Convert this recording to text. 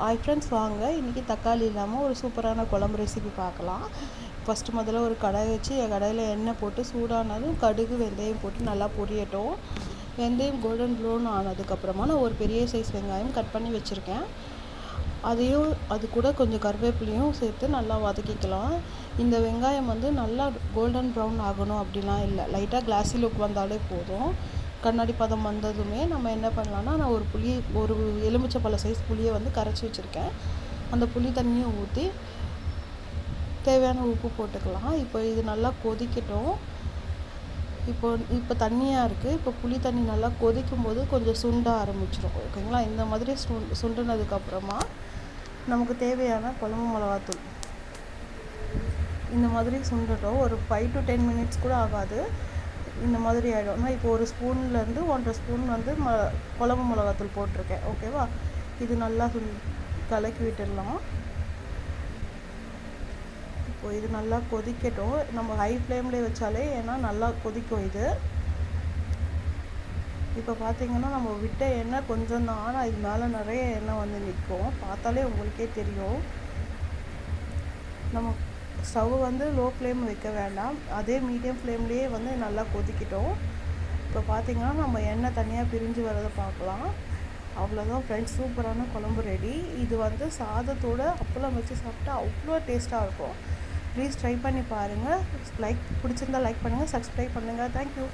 Hi friends வாங்க. இன்றைக்கி தக்காளி இல்லாமல் ஒரு சூப்பரான குழம்பு ரெசிபி பார்க்கலாம். ஃபஸ்ட்டு முதல்ல ஒரு கடாய் வச்சு என் கடையில் எண்ணெய் போட்டு சூடானதும் கடுகு வெந்தயம் போட்டு நல்லா பொரியட்டும். வெந்தயம் கோல்டன் ப்ரௌன் ஆனதுக்கப்புறமா நான் ஒரு பெரிய சைஸ் வெங்காயம் கட் பண்ணி வச்சுருக்கேன். அதையும் அது கூட கொஞ்சம் கருவேப்பிலையும் சேர்த்து நல்லா வதக்கிக்கலாம். இந்த வெங்காயம் வந்து நல்லா கோல்டன் ப்ரௌன் ஆகணும் அப்படிலாம் இல்லை. லைட்டாக கிளாஸி லுக் வந்தாலே போதும். கண்ணாடி பதம் வந்ததுமே நம்ம என்ன பண்ணலான்னா நான் ஒரு புளி ஒரு எலுமிச்சை பழ சைஸ் புளியை வந்து கரைச்சி வச்சுருக்கேன். அந்த புளி தண்ணியை ஊற்றி தேவையான உப்பு போட்டுக்கலாம். இப்போ இது நல்லா கொதிக்கட்டும். இப்போ இப்போ தண்ணியாக இருக்குது இப்போ புளி தண்ணி நல்லா கொதிக்கும் போது கொஞ்சம் சுண்ட ஆரம்பிச்சிடும் ஓகேங்களா? இந்த மாதிரி சுண் சுண்டுனதுக்கப்புறமா நமக்கு தேவையான குழம்பு மிளகாத்தூள். இந்த மாதிரி சுண்டட்டும். ஒரு ஃபைவ் டு டென் மினிட்ஸ் கூட ஆகாது. இந்த மாதிரி ஆகிடும் இப்போ ஒரு ஸ்பூன்லேருந்து ஒன்றரை ஸ்பூன் வந்து ம குழம்பு மிளகாத்தூள் போட்டிருக்கேன். ஓகேவா இது நல்லா கலக்கி விட்டுடலாம்? இப்போ இது நல்லா கொதிக்கட்டும். நம்ம ஹை ஃப்ளேம்லேயே வச்சாலே ஏன்னா நல்லா கொதிக்கும் இது. இப்போ பார்த்தீங்கன்னா நம்ம விட்ட எண்ணெய் கொஞ்சம் தான். ஆனால் இது மேலே நிறைய எண்ணெய் வந்து நிற்கும். பார்த்தாலே உங்களுக்கே தெரியும். நம்ம ஸ்டவ் வந்து லோ ஃப்ளேம் வைக்க வேண்டாம். அதே மீடியம் ஃப்ளேம்லேயே வந்து நல்லா கொதிக்கிட்டோம். இப்போ பார்த்திங்கன்னா நம்ம எண்ணெய் தனியாக பிரிஞ்சு வரதை பார்க்கலாம். அவ்வளோதான் ஃப்ரெண்ட்ஸ் சூப்பரான குழம்பு ரெடி இது வந்து சாதத்தோடு அப்பளம் வச்சு சாப்பிட்டா அவ்வளோ டேஸ்ட்டாக இருக்கும். ப்ளீஸ் ட்ரை பண்ணி பாருங்கள் லைக் பிடிச்சிருந்தா லைக் பண்ணுங்கள் சப்ஸ்கிரைப் பண்ணுங்கள் தேங்க்யூ